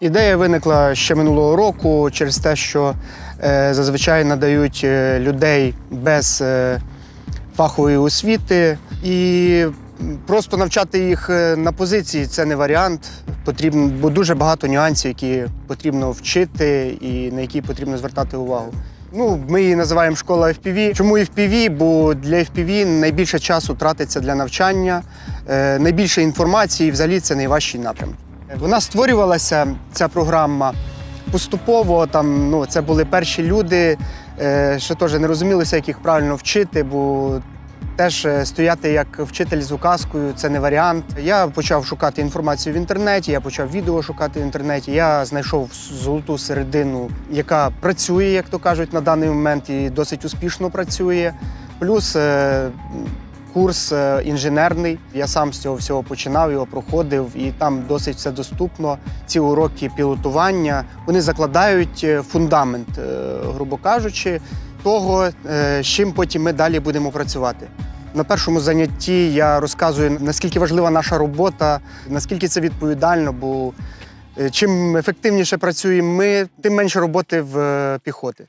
Ідея виникла ще минулого року через те, що е, зазвичай надають е, людей без е, фахової освіти, і просто навчати їх е, на позиції це не варіант. Потрібно, бо дуже багато нюансів, які потрібно вчити і на які потрібно звертати увагу. Ну, ми її називаємо школа FPV. Чому FPV? Бо для FPV найбільше часу тратиться для навчання, е, найбільше інформації, і взагалі це найважчий напрям. Вона створювалася, ця програма, поступово. Там, ну, це були перші люди, е, ще теж не розумілося, як їх правильно вчити, бо теж е, стояти як вчитель з указкою це не варіант. Я почав шукати інформацію в інтернеті, я почав відео шукати в інтернеті. Я знайшов золоту середину, яка працює, як то кажуть, на даний момент і досить успішно працює. Плюс е, курс е, інженерний. Я сам з цього всього починав, його проходив, і там досить все доступно. Ці уроки пілотування вони закладають е, фундамент, е, грубо кажучи, того, з чим потім ми далі будемо працювати. На першому занятті я розказую, наскільки важлива наша робота, наскільки це відповідально, бо чим ефективніше працюємо ми, тим менше роботи в піхоти.